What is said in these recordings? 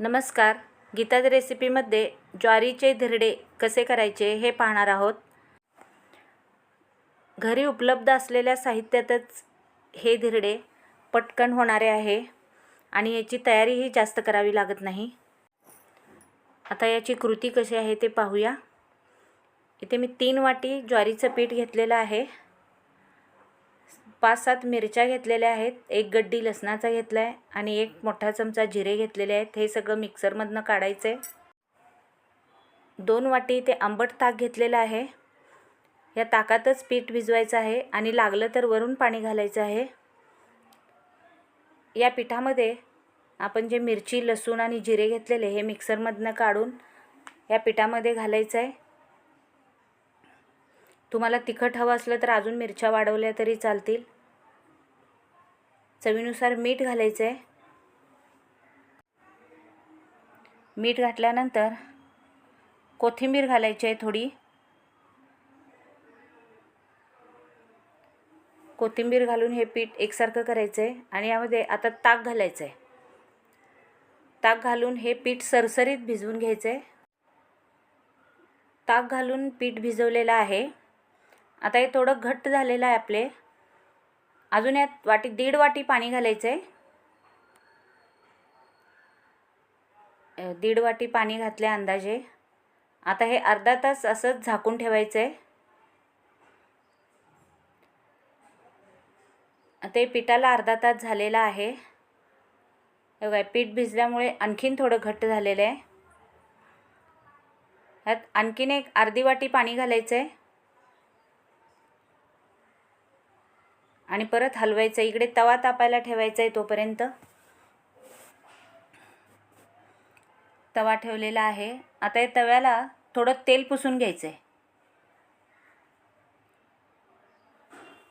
नमस्कार. गीताज रेसिपीमध्ये ज्वारीचे धिरडे कसे करायचे हे पाहणार आहोत. घरी उपलब्ध असलेल्या साहित्यातच हे धिरडे पटकन होणारे आहे आणि याची तयारीही जास्त करावी लागत नाही. आता याची कृती कशी आहे ते पाहूया. इथे मी तीन वाटी ज्वारीचं पीठ घेतलेलं आहे. पाच सात मिरच्या घेतलेल्या आहेत एक गड्डी लसणाचा घेतला आहे आणि एक मोठा चमचा जिरे घेतलेले आहेत. हे सगळं मिक्सरमधनं काढायचं आहे दोन वाटी ते आंबट ताक घेतलेलं आहे. या ताकातच पीठ भिजवायचं आहे आणि लागलं तर वरून पाणी घालायचं आहे. या पिठामध्ये आपण जे मिरची लसूण आणि जिरे घेतलेले हे मिक्सरमधनं काढून या पिठामध्ये घालायचं आहे तुम्हाला तिखट हवं असलं तर अजून मिरच्या वाढवल्या तरी चालतील. चवीनुसार मीठ घालायचं आहे मीठ घातल्यानंतर कोथिंबीर घालायची आहे थोडी. कोथिंबीर घालून हे पीठ एकसारखं करायचं आहे आणि यामध्ये आता ताक घालायचं आहे ताक घालून हे पीठ सरसरीत भिजवून घ्यायचं आहे ताक घालून पीठ भिजवलेलं आहे. आता हे थोडं घट्ट झालेलं आहे आपले. अजून यात वाटी दीड वाटी पाणी घालायचं आहे दीड वाटी पाणी घातले अंदाजे. आता हे अर्धा तास असंच झाकून ठेवायचं आहे आता हे पिठाला अर्धा तास झालेला आहे. बघा पीठ भिजल्यामुळे आणखीन थोडं घट्ट झालेलं आहे. ह्यात आणखीन एक अर्धी वाटी पाणी घालायचं आहे आणि परत हलवायचं इकडे तवा तापायला ठेवायचा आहे तोपर्यंत. तवा ठेवलेला आहे. आता या तव्याला थोडं तेल पुसून घ्यायचं आहे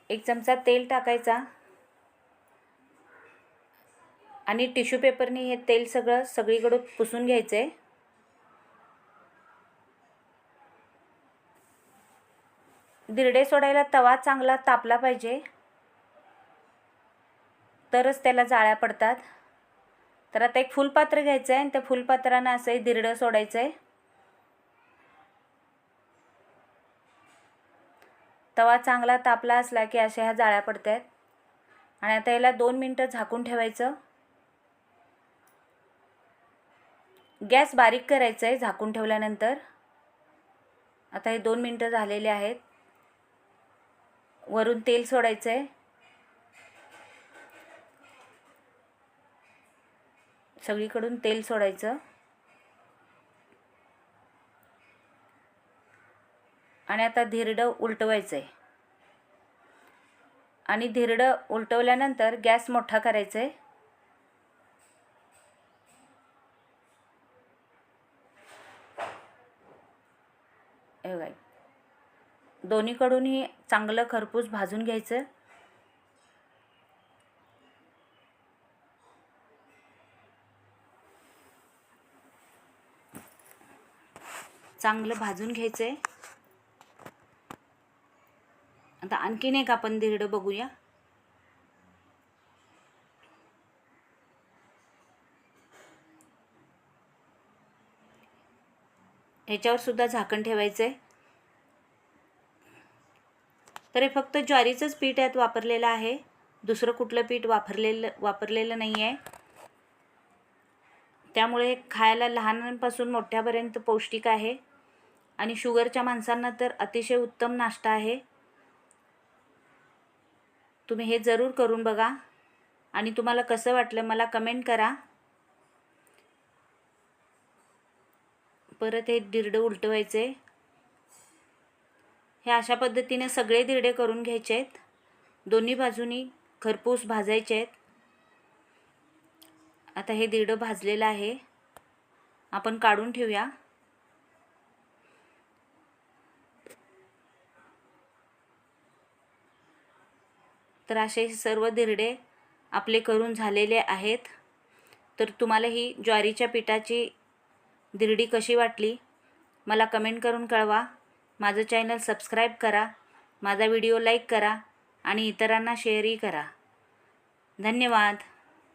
एक चमचा तेल टाकायचा. आणि टिश्यू पेपरने हे तेल सगळं सगळीकडून पुसून घ्यायचं आहे दिरडे सोडायला तवा चांगला तापला पाहिजे. तरच त्याला जाळ्या पडतात. तर आता एक फुलपात्र घ्यायचं आहे आणि त्या फुलपात्रानं असंही दिरडं सोडायचं आहे तवा चांगला तापला असला की अशा ह्या जाळ्या पडतात आणि आता याला दोन मिनटं झाकून ठेवायचं. गॅस बारीक करायचं आहे झाकून ठेवल्यानंतर. आता हे दोन मिनटं झालेले आहेत. वरून तेल सोडायचं आहे सगळीकडून तेल सोडायचं. आणि आता धिरडं उलटवायचं आहे आणि धिरडं उलटवल्यानंतर गॅस मोठा करायचा आहे दोन्हीकडूनही चांगलं खरपूस भाजून घ्यायचं. चांगलं भाजून घ्यायचं आहे आता आणखीन एक आपण धिरडं बघूया. ह्याच्यावर सुद्धा झाकण ठेवायचं आहे तर हे फक्त ज्वारीचंच पीठ यात वापरलेलं आहे. दुसरं कुठलं पीठ वापरलेलं वापरलेलं नाही आहे त्यामुळे खायला लहानांपासून मोठ्यापर्यंत पौष्टिक आहे. आणि शुगरच्या माणसांना तर अतिशय उत्तम नाश्ता आहे. तुम्ही हे जरूर करून बघा. आणि तुम्हाला कसं वाटलं मला कमेंट करा. परत हे दिरडं उलटवायचे. हे अशा पद्धतीने सगळे दिरडे करून घ्यायचे आहेत दोन्ही बाजूनी खरपूस भाजायचे आहेत आता हे दीडं भाजलेलं आहे. आपण काढून ठेवूया. तर असे सर्व दिरडे आपले करून झालेले आहेत. तर तुम्हाला ही ज्वारीच्या पिठाची दिरडी कशी वाटली मला कमेंट करून कळवा. माझं चॅनल सबस्क्राईब करा माझा व्हिडिओ लाईक करा आणि इतरांना शेअरही करा. धन्यवाद.